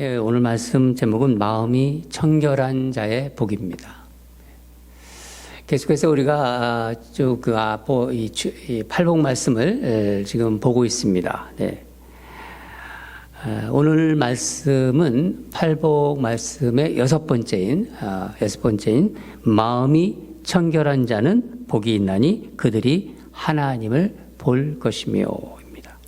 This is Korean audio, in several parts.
예, 오늘 말씀 제목은 마음이 청결한 자의 복입니다. 계속해서 우리가 쭉그 아포 이, 추- 이 팔복 말씀을 에, 지금 보고 있습니다. 네. 아, 오늘 말씀은 팔복 말씀의 여섯 번째인 아, 여섯 번째인 마음이 청결한 자는 복이 있나니 그들이 하나님을 볼 것이며입니다.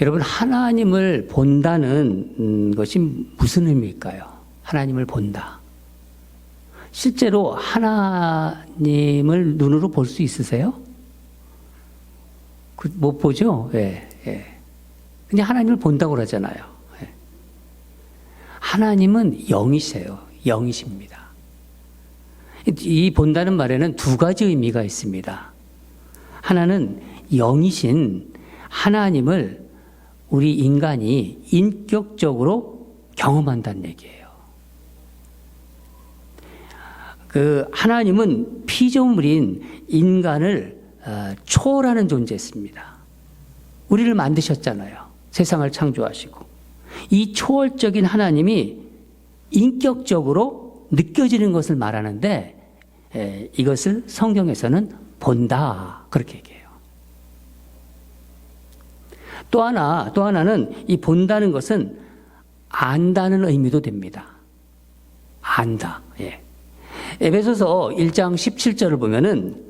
여러분 하나님을 본다는 음, 것이 무슨 의미일까요? 하나님을 본다. 실제로 하나님을 눈으로 볼 수 있으세요? 그, 못 보죠? 예, 예. 그냥 하나님을 본다고 그러잖아요. 예. 하나님은 영이세요. 영이십니다. 이- 이 본다는 말에는 두 가지 의미가 있습니다. 하나는 영이신 하나님을 우리 인간이 인격적으로 경험한다는 얘기예요. 그 하나님은 피조물인 인간을 어, 초월하는 존재였습니다. 우리를 만드셨잖아요. 세상을 창조하시고 이 초월적인 하나님이 인격적으로 느껴지는 것을 말하는데 에, 이것을 성경에서는 본다 그렇게 얘기해요. 또 하나 또 하나는 이 본다는 것은 안다는 의미도 됩니다. 안다. 예. 에베소서 1장 17절을 보면은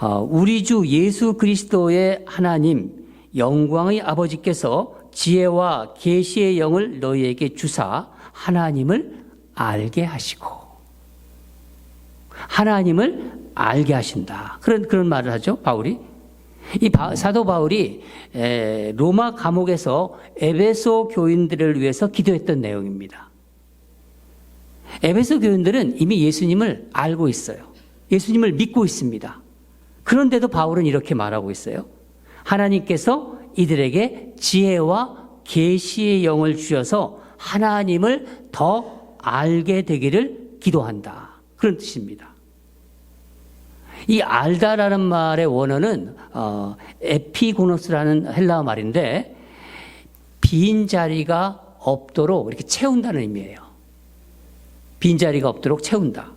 어, 우리 주 예수 그리스도의 하나님 영광의 아버지께서 지혜와 계시의 영을 너희에게 주사 하나님을 알게 하시고 하나님을 알게 하신다. 그런 그런 말을 하죠 바울이. 이 바- 사도 바울이 에, 로마 감옥에서 에베소 교인들을 위해서 기도했던 내용입니다. 에베소 교인들은 이미 예수님을 알고 있어요. 예수님을 믿고 있습니다. 그런데도 바울은 이렇게 말하고 있어요. 하나님께서 이들에게 지혜와 계시의 영을 주셔서 하나님을 더 알게 되기를 기도한다. 그런 뜻입니다. 이 알다라는 말의 원어는 어, 에피고노스라는 헬라어 말인데 빈 자리가 없도록 이렇게 채운다는 의미예요. 빈 자리가 없도록 채운다.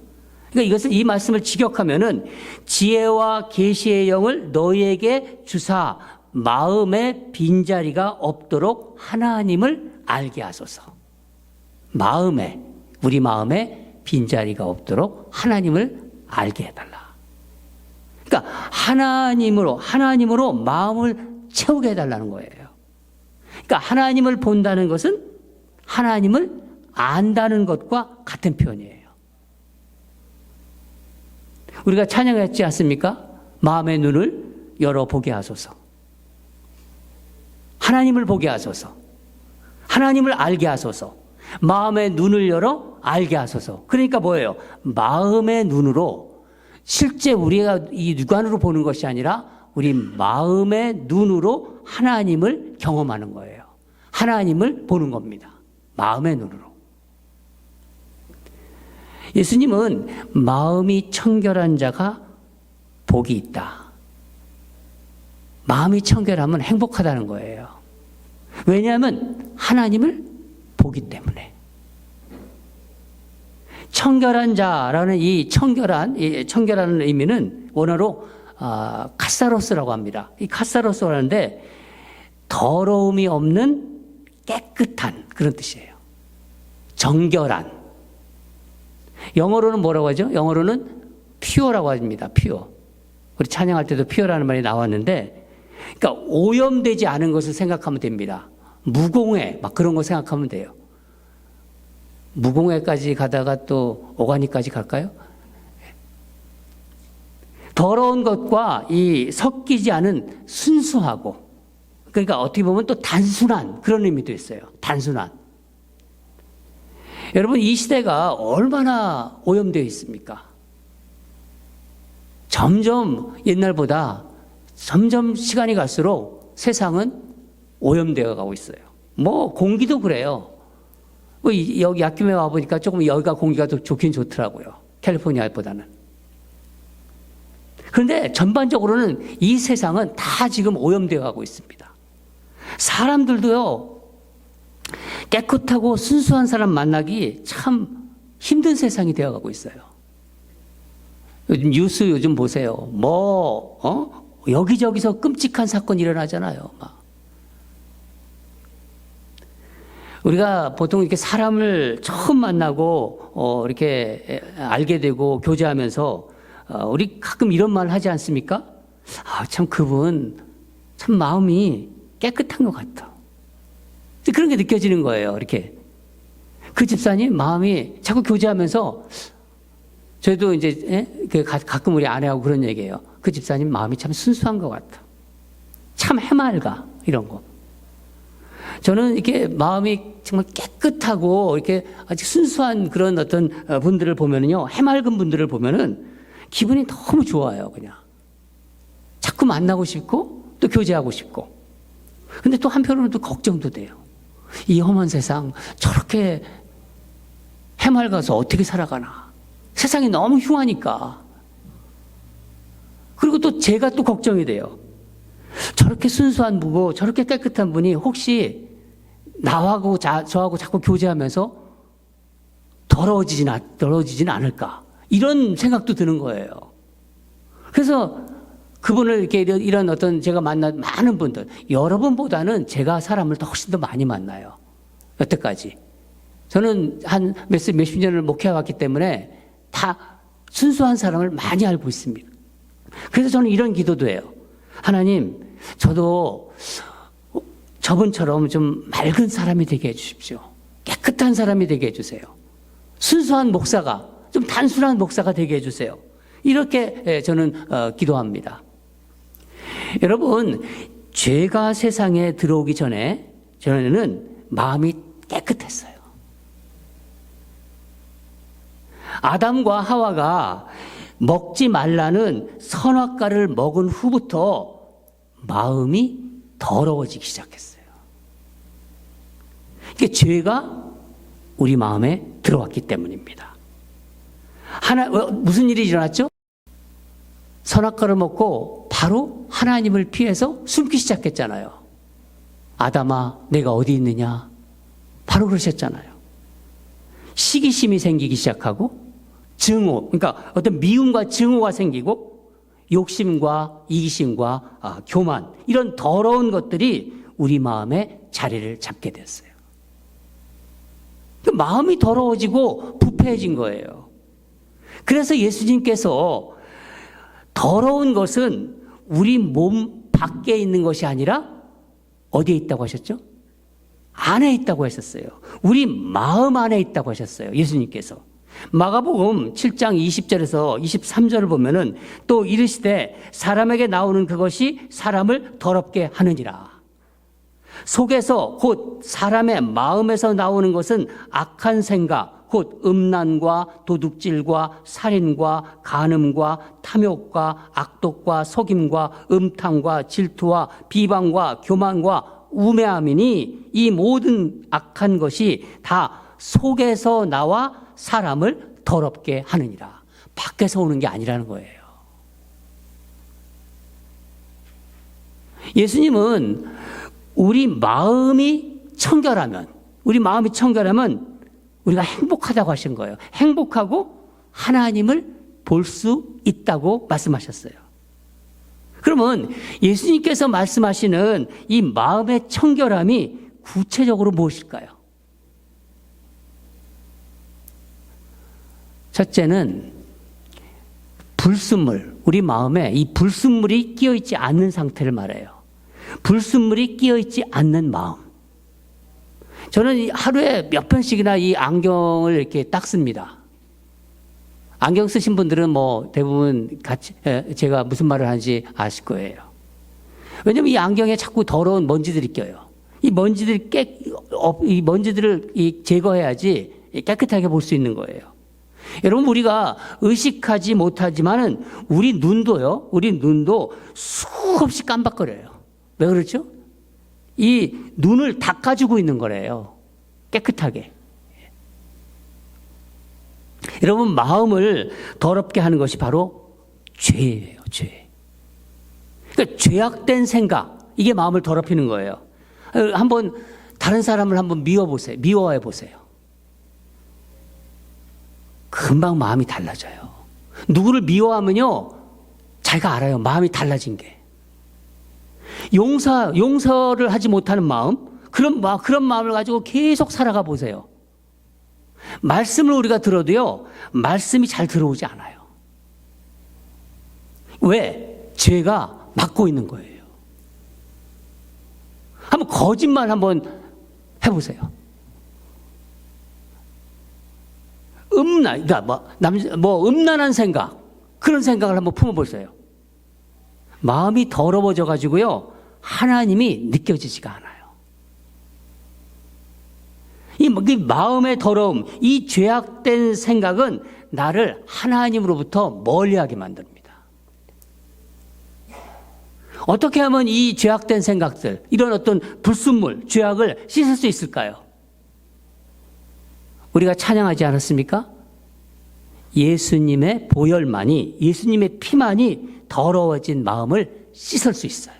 그러니까 이것을 이 말씀을 직역하면은 지혜와 계시의 영을 너희에게 주사 마음에 빈 자리가 없도록 하나님을 알게 하소서. 마음에 우리 마음에 빈 자리가 없도록 하나님을 알게 해달라. 그러니까 하나님으로 하나님으로 마음을 채우게 해달라는 거예요. 그러니까 하나님을 본다는 것은 하나님을 안다는 것과 같은 표현이에요. 우리가 찬양했지 않습니까? 마음의 눈을 열어 보게 하소서. 하나님을 보게 하소서. 하나님을 알게 하소서. 마음의 눈을 열어 알게 하소서. 그러니까 뭐예요? 마음의 눈으로 실제 우리가 이 육안으로 보는 것이 아니라 우리 마음의 눈으로 하나님을 경험하는 거예요. 하나님을 보는 겁니다. 마음의 눈으로. 예수님은 마음이 청결한 자가 복이 있다. 마음이 청결하면 행복하다는 거예요. 왜냐하면 하나님을 보기 때문에. 청결한 자라는 이 청결한, 이 청결하는 의미는 원어로 아, 카사로스라고 합니다. 이 카사로스라고 하는데 더러움이 없는 깨끗한 그런 뜻이에요. 정결한. 영어로는 뭐라고 하죠? 영어로는 퓨어라고 합니다. 퓨어. 우리 찬양할 때도 퓨어라는 말이 나왔는데, 그러니까 오염되지 않은 것을 생각하면 됩니다. 무공해 막 그런 거 생각하면 돼요. 무공해까지 가다가 또 오가니까지 갈까요? 더러운 것과 이 섞이지 않은 순수하고 그러니까 어떻게 보면 또 단순한 그런 의미도 있어요. 단순한. 여러분 이 시대가 얼마나 오염되어 있습니까? 점점 옛날보다 점점 시간이 갈수록 세상은 오염되어 가고 있어요. 뭐 공기도 그래요. 뭐 이- 여기 약김에 와 보니까 조금 여기가 공기가 더 좋긴 좋더라고요. 캘리포니아보다는. 그런데 전반적으로는 이 세상은 다 지금 오염되어 가고 있습니다. 사람들도요, 깨끗하고 순수한 사람 만나기 참 힘든 세상이 되어 가고 있어요. 요즘 뉴스 요즘 보세요. 뭐, 어? 여기저기서 끔찍한 사건이 일어나잖아요. 막. 우리가 보통 이렇게 사람을 처음 만나고, 어, 이렇게 알게 되고 교제하면서, 어, 우리 가끔 이런 말 하지 않습니까? 아, 참 그분, 참 마음이 깨끗한 것 같아. 그런 게 느껴지는 거예요. 이렇게. 그 집사님 마음이 자꾸 교제하면서 저희도 이제 예? 그 가- 가끔 우리 아내하고 그런 얘기해요. 그 집사님 마음이 참 순수한 것 같아. 참 해맑아 이런 거. 저는 이렇게 마음이 정말 깨끗하고 이렇게 아주 순수한 그런 어떤 어, 분들을 보면은요, 해맑은 분들을 보면은 기분이 너무 좋아요, 그냥. 자꾸 만나고 싶고 또 교제하고 싶고. 근데 또 한편으로는 또 걱정도 돼요. 이 험한 세상 저렇게 해맑아서 어떻게 살아가나. 세상이 너무 흉하니까. 그리고 또 제가 또 걱정이 돼요. 저렇게 순수한 분고 저렇게 깨끗한 분이 혹시 나하고 자, 저하고 자꾸 교제하면서 더러워지진, 않- 더러워지진 않을까. 이런 생각도 드는 거예요. 그래서 그분을 이렇게 이런, 이런 어떤 제가 만난 많은 분들, 여러분보다는 제가 사람을 더 훨씬 더 많이 만나요. 여태까지. 저는 한 몇십, 몇십 년을 목회해왔기 때문에 다 순수한 사람을 많이 알고 있습니다. 그래서 저는 이런 기도도 해요. 하나님, 저도 저분처럼 좀 맑은 사람이 되게 해주십시오. 깨끗한 사람이 되게 해주세요. 순수한 목사가, 좀 단순한 목사가 되게 해주세요. 이렇게 예, 저는 어, 기도합니다. 여러분, 죄가 세상에 들어오기 전에 저는 마음이 깨끗했어요. 아담과 하와가 먹지 말라는 선악과를 먹은 후부터 마음이 더러워지기 시작했어요. 이게 죄가 우리 마음에 들어왔기 때문입니다. 하나, 어, 무슨 일이 일어났죠? 선악과를 먹고 바로 하나님을 피해서 숨기 시작했잖아요. 아담아, 내가 어디 있느냐? 바로 그러셨잖아요. 시기심이 생기기 시작하고 증오, 그러니까 어떤 미움과 증오가 생기고 욕심과 이기심과 아, 교만 이런 더러운 것들이 우리 마음에 자리를 잡게 됐어요. 그 마음이 더러워지고 부패해진 거예요. 그래서 예수님께서 더러운 것은 우리 몸 밖에 있는 것이 아니라 어디에 있다고 하셨죠? 안에 있다고 하셨어요. 우리 마음 안에 있다고 하셨어요. 예수님께서. 마가복음 7장 20절에서 23절을 보면은 또 이르시되 사람에게 나오는 그것이 사람을 더럽게 하느니라. 속에서 곧 사람의 마음에서 나오는 것은 악한 생각, 곧 음란과 도둑질과 살인과 간음과 탐욕과 악독과 속임과 음탕과 질투와 비방과 교만과 우매함이니 이 모든 악한 것이 다 속에서 나와 사람을 더럽게 하느니라. 밖에서 오는 게 아니라는 거예요. 예수님은 우리 마음이 청결하면, 우리 마음이 청결하면 우리가 행복하다고 하신 거예요. 행복하고 하나님을 볼 수 있다고 말씀하셨어요. 그러면 예수님께서 말씀하시는 이 마음의 청결함이 구체적으로 무엇일까요? 첫째는 불순물, 우리 마음에 이 불순물이 끼어 있지 않는 상태를 말해요. 불순물이 끼어 있지 않는 마음. 저는 하루에 몇 번씩이나 이 안경을 이렇게 닦습니다. 안경 쓰신 분들은 뭐 대부분 같이 제가 무슨 말을 하는지 아실 거예요. 왜냐면 이 안경에 자꾸 더러운 먼지들이 껴요. 이 먼지들이 깨, 이 먼지들을 제거해야지 깨끗하게 볼 수 있는 거예요. 여러분 우리가 의식하지 못하지만은 우리 눈도요. 우리 눈도 수없이 깜박거려요. 왜 그렇죠? 이 눈을 닦아주고 있는 거래요. 깨끗하게. 여러분 마음을 더럽게 하는 것이 바로 죄예요. 죄. 그러니까 죄악된 생각 이게 마음을 더럽히는 거예요. 한번 다른 사람을 한번 미워보세요. 미워해 보세요. 금방 마음이 달라져요. 누구를 미워하면요, 자기가 알아요. 마음이 달라진 게. 용서, 용서를 하지 못하는 마음, 그런, 마, 그런 마음을 가지고 계속 살아가 보세요. 말씀을 우리가 들어도요, 말씀이 잘 들어오지 않아요. 왜? 죄가 막고 있는 거예요. 한번 거짓말 한번 해보세요. 음란, 그러니까 뭐, 남, 뭐, 음란한 생각, 그런 생각을 한번 품어보세요. 마음이 더러워져 가지고요, 하나님이 느껴지지가 않아요. 이, 이 마음의 더러움, 이 죄악된 생각은 나를 하나님으로부터 멀리하게 만듭니다. 어떻게 하면 이 죄악된 생각들, 이런 어떤 불순물, 죄악을 씻을 수 있을까요? 우리가 찬양하지 않았습니까? 예수님의 보혈만이, 예수님의 피만이 더러워진 마음을 씻을 수 있어요.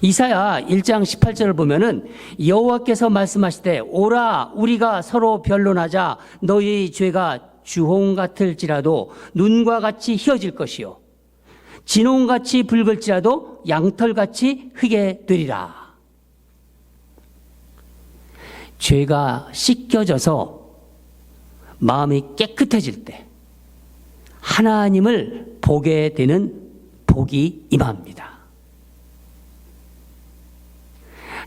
이사야 1장 18절을 보면은 여호와께서 말씀하시되 오라 우리가 서로 변론하자 너희의 죄가 주홍 같을지라도 눈과 같이 희어질 것이요 진홍같이 붉을지라도 양털같이 흑게 되리라. 죄가 씻겨져서 마음이 깨끗해질 때 하나님을 보게 되는 복이 임합니다.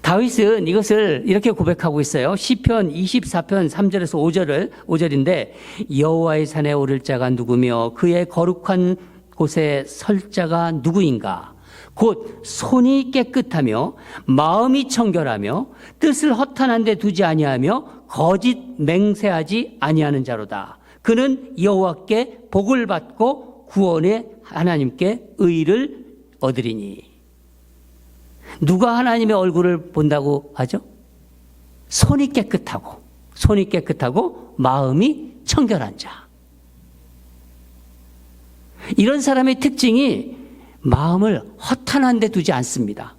다윗은 이것을 이렇게 고백하고 있어요. 시편 24편 3절에서 5절을 5절인데 여호와의 산에 오를 자가 누구며 그의 거룩한 곳에 설 자가 누구인가? 곧 손이 깨끗하며 마음이 청결하며 뜻을 허탄한 데 두지 아니하며 거짓 맹세하지 아니하는 자로다. 그는 여호와께 복을 받고 구원의 하나님께 의를 얻으리니. 누가 하나님의 얼굴을 본다고 하죠? 손이 깨끗하고 손이 깨끗하고 마음이 청결한 자. 이런 사람의 특징이 마음을 허탄한 데 두지 않습니다.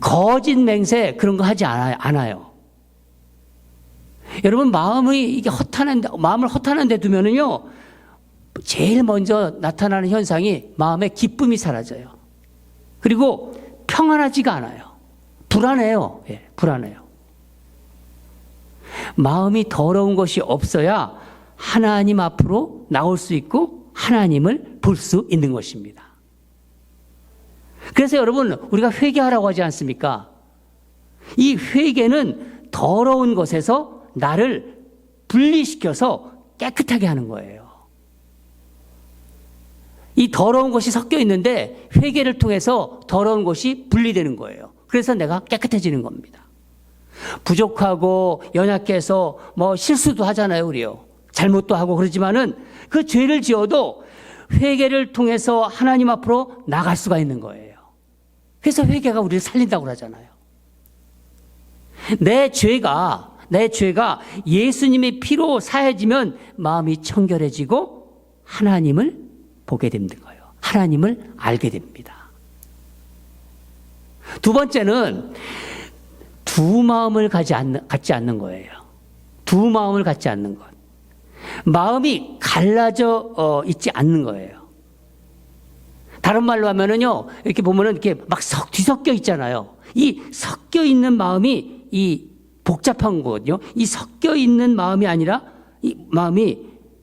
거짓 맹세 그런 거 하지 않아요. 여러분 마음이 이게 허탄한 데, 마음을 허탄한 데 두면은요. 제일 먼저 나타나는 현상이 마음의 기쁨이 사라져요. 그리고 평안하지가 않아요. 불안해요. 예, 불안해요. 마음이 더러운 것이 없어야 하나님 앞으로 나올 수 있고 하나님을 볼 수 있는 것입니다. 그래서 여러분, 우리가 회개하라고 하지 않습니까? 이 회개는 더러운 것에서 나를 분리시켜서 깨끗하게 하는 거예요. 이 더러운 것이 섞여 있는데 회개를 통해서 더러운 것이 분리되는 거예요. 그래서 내가 깨끗해지는 겁니다. 부족하고 연약해서 뭐 실수도 하잖아요, 우리요. 잘못도 하고 그러지만은 그 죄를 지어도 회개를 통해서 하나님 앞으로 나갈 수가 있는 거예요. 그래서 회개가 우리를 살린다고 그러잖아요. 내 죄가 내 죄가 예수님의 피로 사해지면 마음이 청결해지고 하나님을 보게 되는 거예요. 하나님을 알게 됩니다. 두 번째는 두 마음을 가지 않는, 갖지 않는 거예요. 두 마음을 갖지 않는 것. 마음이 갈라져 어, 있지 않는 거예요. 다른 말로 하면은요, 이렇게 보면은 이렇게 막 석, 뒤섞여 있잖아요. 이 섞여 있는 마음이 이 복잡한 거거든요. 이 섞여 있는 마음이 아니라, 이 마음이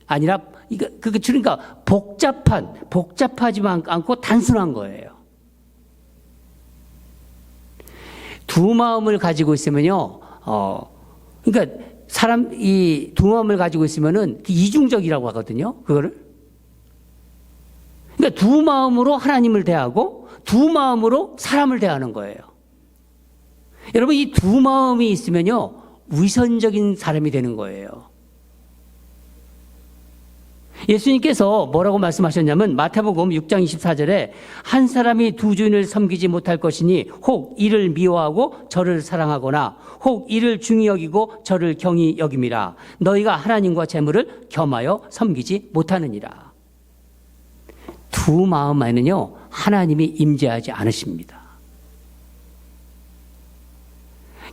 아니라, 이거, 그게 그러니까 복잡한, 복잡하지만 않고 단순한 거예요. 두 마음을 가지고 있으면요, 어, 그러니까 사람 이 두 마음을 가지고 있으면은 이중적이라고 하거든요. 그거를. 그러니까 두 마음으로 하나님을 대하고 두 마음으로 사람을 대하는 거예요. 여러분 이 두 마음이 있으면요 위선적인 사람이 되는 거예요. 예수님께서 뭐라고 말씀하셨냐면 마태복음 6장 24절에 한 사람이 두 주인을 섬기지 못할 것이니 혹 이를 미워하고 저를 사랑하거나 혹 이를 중히 여기고 저를 경히 여김이라 너희가 하나님과 재물을 겸하여 섬기지 못하느니라. 두 마음 안에는요 하나님이 임재하지 않으십니다.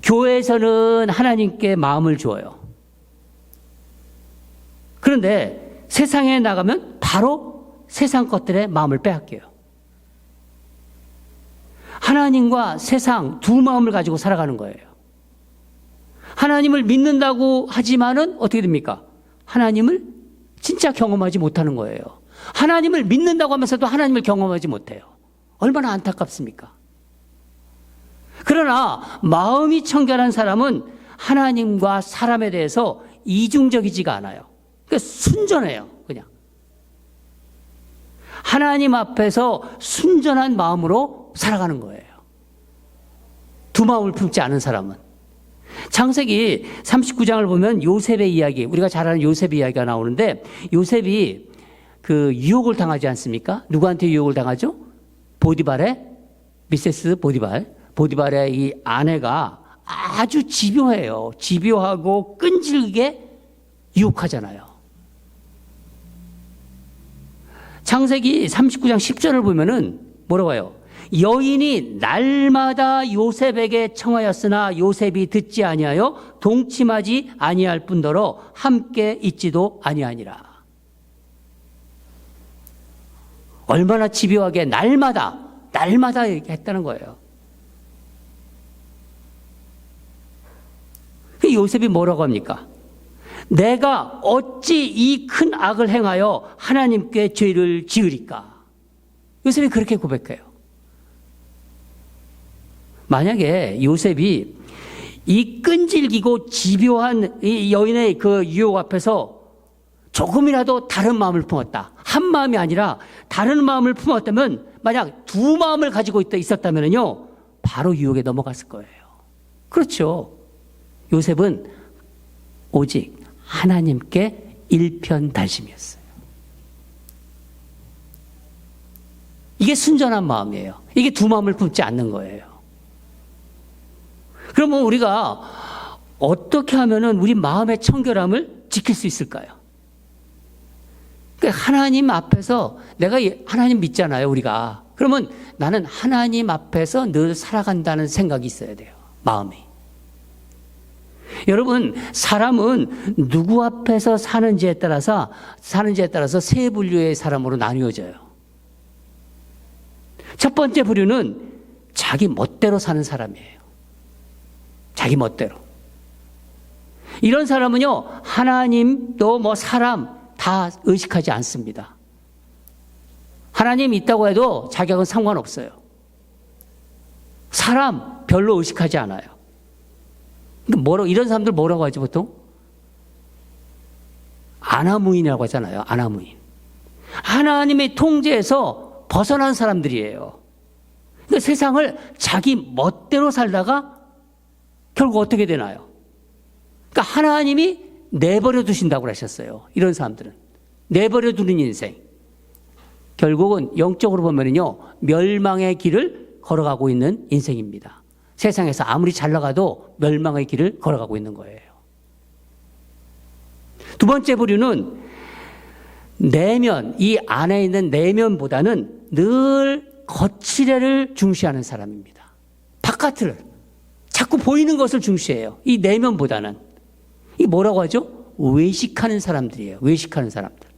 교회에서는 하나님께 마음을 주어요. 그런데 세상에 나가면 바로 세상 것들의 마음을 빼앗겨요. 하나님과 세상 두 마음을 가지고 살아가는 거예요. 하나님을 믿는다고 하지만은 어떻게 됩니까? 하나님을 진짜 경험하지 못하는 거예요. 하나님을 믿는다고 하면서도 하나님을 경험하지 못해요. 얼마나 안타깝습니까? 그러나 마음이 청결한 사람은 하나님과 사람에 대해서 이중적이지가 않아요. 그러니까 순전해요. 그냥. 하나님 앞에서 순전한 마음으로 살아가는 거예요. 두 마음을 품지 않은 사람은. 창세기 39장을 보면 요셉의 이야기, 우리가 잘 아는 요셉의 이야기가 나오는데 요셉이 그 유혹을 당하지 않습니까? 누구한테 유혹을 당하죠? 보디발의 미세스 보디발. 보디발의 이 아내가 아주 집요해요. 집요하고 끈질기게 유혹하잖아요. 창세기 39장 10절을 보면은 뭐라고 해요? 여인이 날마다 요셉에게 청하였으나 요셉이 듣지 아니하여 동침하지 아니할 뿐더러 함께 있지도 아니하니라. 얼마나 집요하게 날마다 날마다 이렇게 했다는 거예요. 그 요셉이 뭐라고 합니까? 내가 어찌 이 큰 악을 행하여 하나님께 죄를 지으리까? 요셉이 그렇게 고백해요. 만약에 요셉이 이 끈질기고 집요한 이 여인의 그 유혹 앞에서 조금이라도 다른 마음을 품었다. 한 마음이 아니라 다른 마음을 품었다면 만약 두 마음을 가지고 있었다면요. 바로 유혹에 넘어갔을 거예요. 그렇죠. 요셉은 오직 하나님께 일편단심이었어요. 이게 순전한 마음이에요. 이게 두 마음을 품지 않는 거예요. 그러면 우리가 어떻게 하면은 우리 마음의 청결함을 지킬 수 있을까요? 그러니까 하나님 앞에서 내가 하나님 믿잖아요, 우리가. 그러면 나는 하나님 앞에서 늘 살아간다는 생각이 있어야 돼요. 마음이. 여러분, 사람은 누구 앞에서 사는지에 따라서, 사는지에 따라서 세 분류의 사람으로 나뉘어져요. 첫 번째 부류는 자기 멋대로 사는 사람이에요. 자기 멋대로. 이런 사람은요, 하나님 또뭐 사람 다 의식하지 않습니다. 하나님 있다고 해도 자격은 상관없어요. 사람 별로 의식하지 않아요. 뭐라 이런 사람들 뭐라고 하지 보통? 아나무인이라고 하잖아요. 아나무인. 하나님의 통제에서 벗어난 사람들이에요. 그러니까 세상을 자기 멋대로 살다가 결국 어떻게 되나요? 그러니까 하나님이 내버려 두신다고 하셨어요. 이런 사람들은. 내버려 두는 인생. 결국은 영적으로 보면요. 멸망의 길을 걸어가고 있는 인생입니다. 세상에서 아무리 잘 나가도 멸망의 길을 걸어가고 있는 거예요. 두 번째 부류는 내면, 이 안에 있는 내면보다는 늘 거칠애를 중시하는 사람입니다. 바깥을. 자꾸 보이는 것을 중시해요. 이 내면보다는. 이 뭐라고 하죠? 외식하는 사람들이에요. 외식하는 사람들.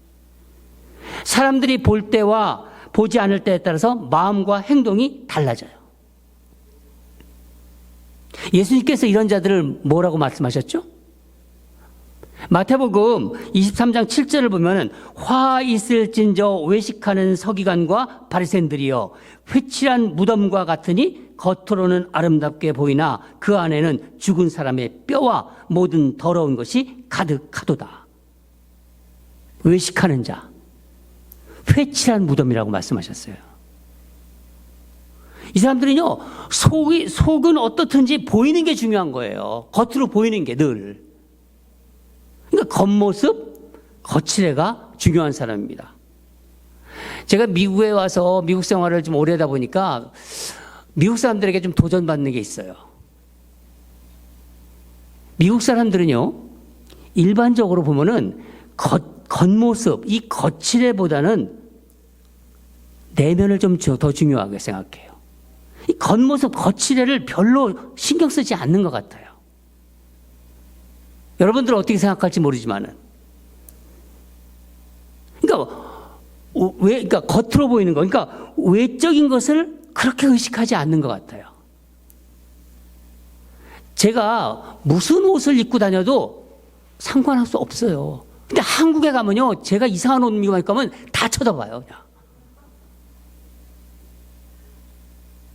사람들이 볼 때와 보지 않을 때에 따라서 마음과 행동이 달라져요. 예수님께서 이런 자들을 뭐라고 말씀하셨죠? 마태복음 23장 7절을 보면은 화 있을진저 외식하는 서기관과 바리새인들이여 회칠한 무덤과 같으니 겉으로는 아름답게 보이나 그 안에는 죽은 사람의 뼈와 모든 더러운 것이 가득하도다. 외식하는 자, 회칠한 무덤이라고 말씀하셨어요. 이 사람들은요, 속이, 속은 어떻든지 보이는 게 중요한 거예요. 겉으로 보이는 게 늘. 그러니까 겉모습, 거칠애가 중요한 사람입니다. 제가 미국에 와서 미국 생활을 좀 오래 하다 보니까 미국 사람들에게 좀 도전받는 게 있어요. 미국 사람들은요, 일반적으로 보면은 겉, 겉모습, 이 거칠애보다는 내면을 좀 더 중요하게 생각해요. 이 겉모습, 거칠애를 별로 신경 쓰지 않는 것 같아요. 여러분들 어떻게 생각할지 모르지만은. 그러니까, 어, 왜, 그러니까 겉으로 보이는 거, 그러니까 외적인 것을 그렇게 의식하지 않는 것 같아요. 제가 무슨 옷을 입고 다녀도 상관할 수 없어요. 근데 한국에 가면요, 제가 이상한 옷 입고 가면 다 쳐다봐요, 그냥.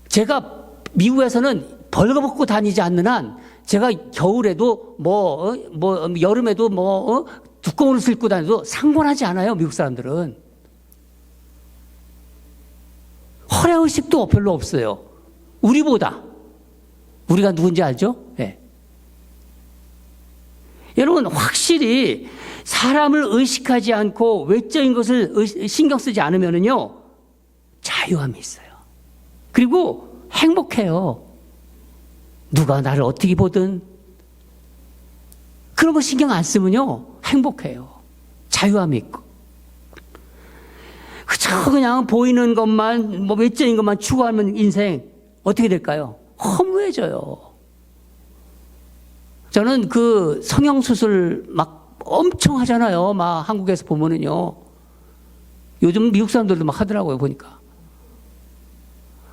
제가 미국에서는 벌거벗고 다니지 않는 한 제가 겨울에도 뭐, 어, 뭐, 여름에도 뭐, 어, 두꺼운 옷을 입고 다녀도 상관하지 않아요, 미국 사람들은. 허례의식도 별로 없어요. 우리보다. 우리가 누군지 알죠? 예. 여러분, 확실히 사람을 의식하지 않고 외적인 것을 의- 신경 쓰지 않으면은요, 자유함이 있어요. 그리고 행복해요. 누가 나를 어떻게 보든 그런 거 신경 안 쓰면요 행복해요. 자유함이 있고. 그저 그냥 보이는 것만 뭐 외적인 것만 추구하면 인생 어떻게 될까요? 허무해져요. 저는 그 성형 수술 막 엄청 하잖아요. 막 한국에서 보면은요. 요즘 미국 사람들도 막 하더라고요 보니까.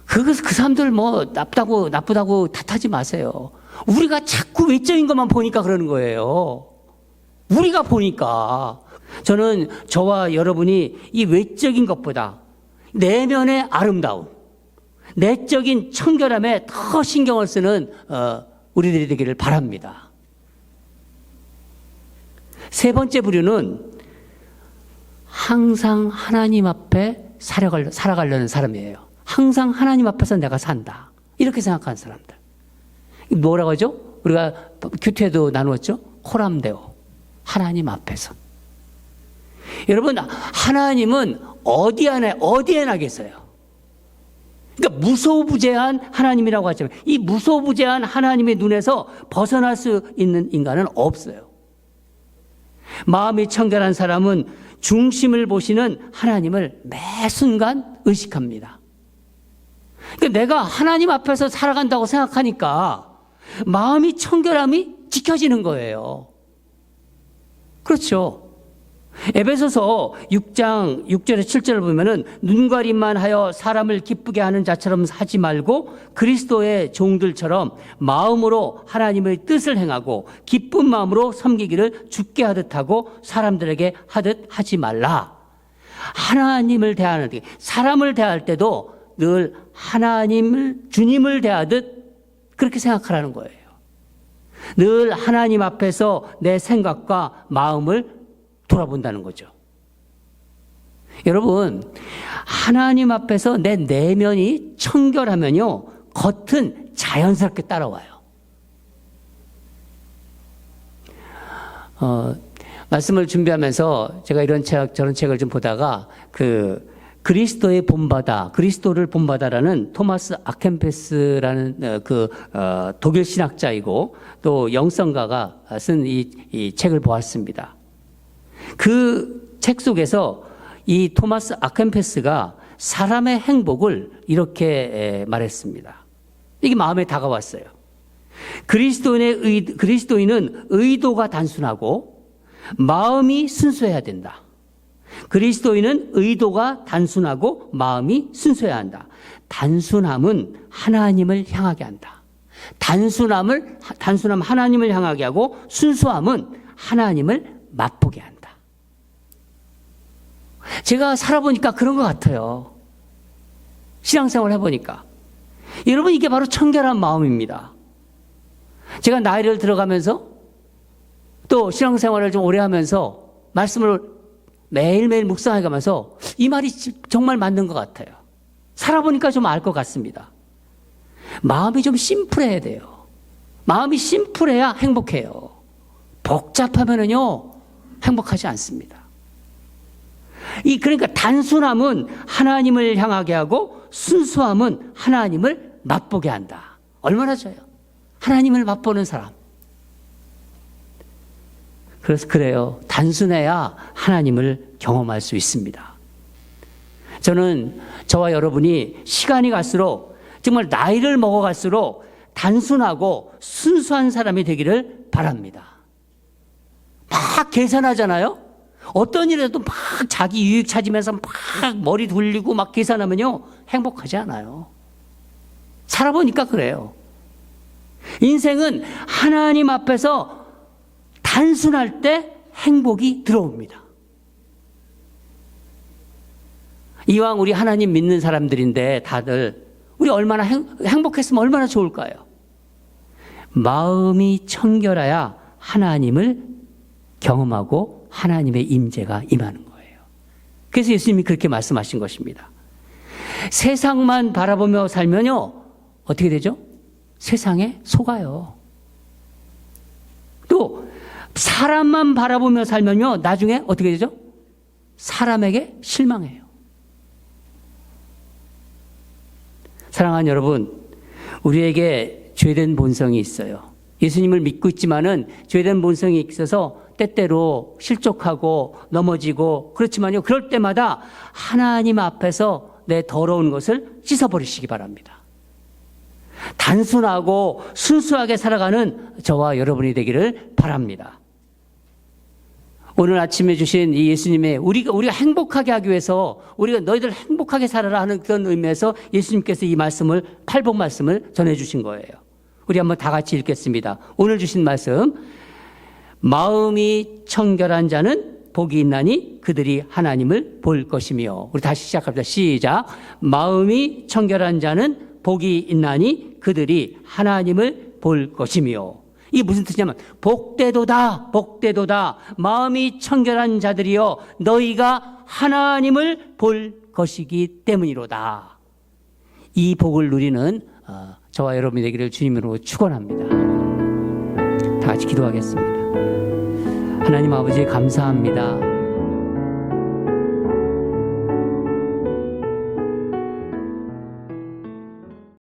그, 그 사람들 뭐 나쁘다고, 나쁘다고 탓하지 마세요. 우리가 자꾸 외적인 것만 보니까 그러는 거예요. 우리가 보니까. 저는 저와 여러분이 이 외적인 것보다 내면의 아름다움, 내적인 청결함에 더 신경을 쓰는, 어, 우리들이 되기를 바랍니다. 세 번째 부류는 항상 하나님 앞에 살아가려는 사람이에요. 항상 하나님 앞에서 내가 산다. 이렇게 생각하는 사람들. 뭐라고 하죠? 우리가 규태도 나누었죠? 호람데오. 하나님 앞에서. 여러분, 하나님은 어디 안에, 어디에나 계세요. 그러니까 무소부재한 하나님이라고 하지만 이 무소부재한 하나님의 눈에서 벗어날 수 있는 인간은 없어요. 마음이 청결한 사람은 중심을 보시는 하나님을 매 순간 의식합니다. 그러니까 내가 하나님 앞에서 살아간다고 생각하니까 마음이 청결함이 지켜지는 거예요. 그렇죠. 에베소서 6장 6절에 7절을 보면은 눈가림만 하여 사람을 기쁘게 하는 자처럼 하지 말고 그리스도의 종들처럼 마음으로 하나님의 뜻을 행하고 기쁜 마음으로 섬기기를 죽게 하듯 하고 사람들에게 하듯 하지 말라. 하나님을 대하는 때, 사람을 대할 때도 늘 하나님을 주님을 대하듯 그렇게 생각하라는 거예요. 늘 하나님 앞에서 내 생각과 마음을 돌아본다는 거죠. 여러분, 하나님 앞에서 내 내면이 청결하면요, 겉은 자연스럽게 따라와요. 어, 말씀을 준비하면서 제가 이런 책, 저런 책을 좀 보다가 그 그리스도의 본바다, 그리스도를 본바다라는 토마스 아켄페스라는 어, 그 어, 독일 신학자이고 또 영성가가 쓴이이 책을 보았습니다. 그 책 속에서 이 토마스 아켄페스가 사람의 행복을 이렇게 에, 말했습니다. 이게 마음에 다가왔어요. 그리스도인의 의, 그리스도인은 의도가 단순하고 마음이 순수해야 된다. 그리스도인은 의도가 단순하고 마음이 순수해야 한다. 단순함은 하나님을 향하게 한다. 단순함을 단순함 하나님을 향하게 하고 순수함은 하나님을 맛보게 한다. 제가 살아보니까 그런 것 같아요. 신앙생활 해보니까. 여러분, 이게 바로 청결한 마음입니다. 제가 나이를 들어가면서 또 신앙생활을 좀 오래 하면서 말씀을 매일매일 묵상해 가면서 이 말이 정말 맞는 것 같아요. 살아보니까 좀 알 것 같습니다. 마음이 좀 심플해야 돼요. 마음이 심플해야 행복해요. 복잡하면은요, 행복하지 않습니다. 이 그러니까 단순함은 하나님을 향하게 하고 순수함은 하나님을 맛보게 한다. 얼마나 좋아요. 하나님을 맛보는 사람. 그래서 그래요. 단순해야 하나님을 경험할 수 있습니다. 저는 저와 여러분이 시간이 갈수록 정말 나이를 먹어갈수록 단순하고 순수한 사람이 되기를 바랍니다. 막 계산하잖아요? 어떤 일에도 막 자기 유익 찾으면서 막 머리 돌리고 막 계산하면요. 행복하지 않아요. 살아보니까 그래요. 인생은 하나님 앞에서 단순할 때 행복이 들어옵니다. 이왕 우리 하나님 믿는 사람들인데 다들 우리 얼마나 행, 행복했으면 얼마나 좋을까요? 마음이 청결해야 하나님을 경험하고 하나님의 임재가 임하는 거예요. 그래서 예수님이 그렇게 말씀하신 것입니다. 세상만 바라보며 살면요 어떻게 되죠? 세상에 속아요. 또 사람만 바라보며 살면요 나중에 어떻게 되죠? 사람에게 실망해요. 사랑하는 여러분, 우리에게 죄된 본성이 있어요. 예수님을 믿고 있지만은 죄된 본성이 있어서 때때로 실족하고 넘어지고 그렇지만요. 그럴 때마다 하나님 앞에서 내 더러운 것을 씻어버리시기 바랍니다. 단순하고 순수하게 살아가는 저와 여러분이 되기를 바랍니다. 오늘 아침에 주신 이 예수님의 우리가 우리가 행복하게 하기 위해서 우리가 너희들 행복하게 살아라 하는 그런 의미에서 예수님께서 이 말씀을 팔복 말씀을 전해 주신 거예요. 우리 한번 다 같이 읽겠습니다. 오늘 주신 말씀 마음이 청결한 자는 복이 있나니 그들이 하나님을 볼 것이며 우리 다시 시작합니다. 시작. 마음이 청결한 자는 복이 있나니 그들이 하나님을 볼 것이며 이게 무슨 뜻이냐면 복되도다 복되도다 마음이 청결한 자들이여 너희가 하나님을 볼 것이기 때문이로다. 이 복을 누리는 어, 저와 여러분이 되기를 주님으로 축원합니다. 다 같이 기도하겠습니다. 하나님 아버지 감사합니다.